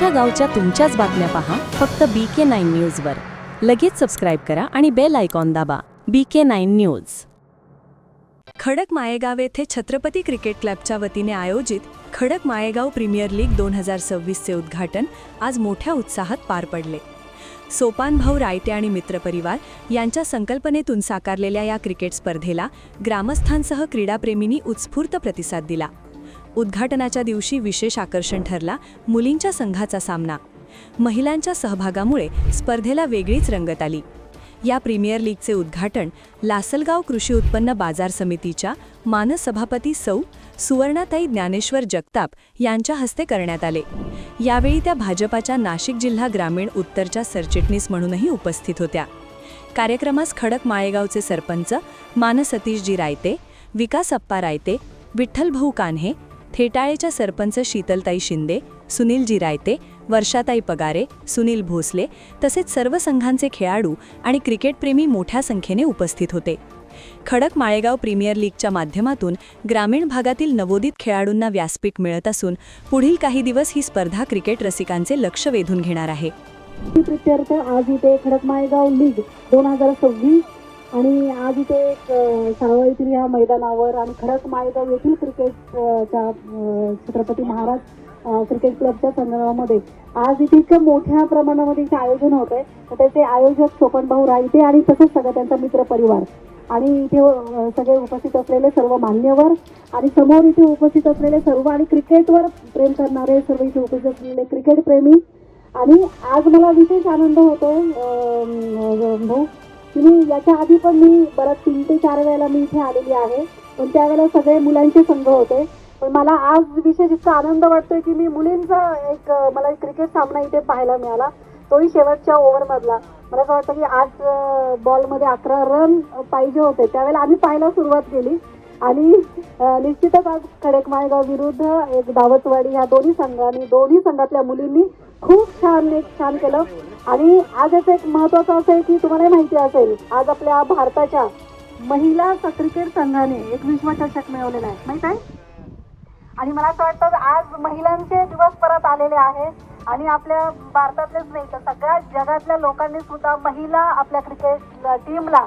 तुमच्या गावच्या तुमच्याच बातम्या पहा फक्त बी के नाईन न्यूजवर लगेच सबस्क्राईब करा आणि बेल आयकॉन दाबा. बी के नाईन न्यूज खडक मायेगाव येथे छत्रपती क्रिकेट क्लबच्या वतीने आयोजित खडक मायेगाव प्रीमियर लीग दोन हजार सव्वीसचे उद्घाटन आज मोठ्या उत्साहात पार पडले. सोपानभाऊ रायटे आणि मित्रपरिवार यांच्या संकल्पनेतून साकारलेल्या या क्रिकेट स्पर्धेला ग्रामस्थांसह क्रीडाप्रेमींनी उत्स्फूर्त प्रतिसाद दिला. उद्घाटनाच्या दिवशी विशेष आकर्षण ठरला मुलींच्या संघाचा सामना. महिलांच्या सहभागामुळे स्पर्धेला वेगळीच रंगत आली. या प्रीमियर लीगचे उद्घाटन लासलगाव कृषी उत्पन्न बाजार समितीच्या मानसभापती सौ. सुवर्णाताई ज्ञानेश्वर जगताप यांच्या हस्ते करण्यात आले. यावेळी त्या भाजपाच्या नाशिक जिल्हा ग्रामीण उत्तरच्या सरचिटणीस म्हणूनही उपस्थित होत्या. कार्यक्रमास खडक माळेगावचे सरपंच मान सतीशजी रायते विकास अप्पा रायते विठ्ठलभाऊ कान्हे थेटाळेच्या सरपंच शीतलताई शिंदे सुनीलजी रायते वर्षाताई पगारे सुनील भोसले तसेच सर्व संघांचे खेळाडू आणि क्रिकेटप्रेमी मोठ्या संख्येने उपस्थित होते. खडक माळेगाव प्रीमियर लीगच्या माध्यमातून ग्रामीण भागातील नवोदित खेळाडूंना व्यासपीठ मिळत असून पुढील काही दिवस ही स्पर्धा क्रिकेट रसिकांचे लक्ष वेधून घेणार आहे. आज इथे खडक माळेगाव लीग दोन हजार सव्वीस आणि आज इथे एक अ, ह्या मैदानावर आणि खरंच माळेगाव येथील क्रिकेटच्या छत्रपती महाराज क्रिकेट क्लबच्या संदर्भामध्ये आज इथे इतक्या मोठ्या प्रमाणामध्ये इथे आयोजन होत आहे. तर त्याचे आयोजक सोपनभाऊ रायते आणि तसंच सगळं त्यांचा मित्र परिवार. आणि इथे सगळे उपस्थित असलेले सर्व मान्यवर आणि समोर इथे उपस्थित असलेले सर्व आणि क्रिकेटवर प्रेम करणारे सर्व इथे उपस्थित असलेले क्रिकेट प्रेमी. आणि आज मला विशेष आनंद होतो भाऊ. मी याच्या आधी पण मी परत तीन ते चार वेळेला मी इथे आलेली आहे. पण त्यावेळेला सगळे मुलांचे संघ होते. पण मला आज विशेष इतका आनंद वाटतोय की मी मुलींचा एक मला एक क्रिकेट सामना इथे पाहायला मिळाला. तोही शेवटच्या ओव्हरमधला मला असं वाटतं की आज बॉलमध्ये अकरा रन पाहिजे होते. त्यावेळेला आम्ही पाहायला सुरुवात केली. आणि निश्चितच आज खडेक माळेगाव विरुद्ध एक दावतवाडी ह्या दोन्ही संघांनी दोन्ही संघातल्या मुलींनी खूप छान एक छान केलं. आणि आज याचं एक महत्वाचं असं आहे की तुम्हाला माहिती असेल आज आपल्या भारताच्या महिला स- क्रिकेट संघाने एक विश्वचषक मिळवलेला आहे. माहीत आहे? आणि मला असं वाटतं आज महिलांचे दिवस परत आलेले आहेत आणि आपल्या भारतातलेच नाही तर सगळ्या जगातल्या लोकांनी सुद्धा महिला आपल्या क्रिकेट टीमला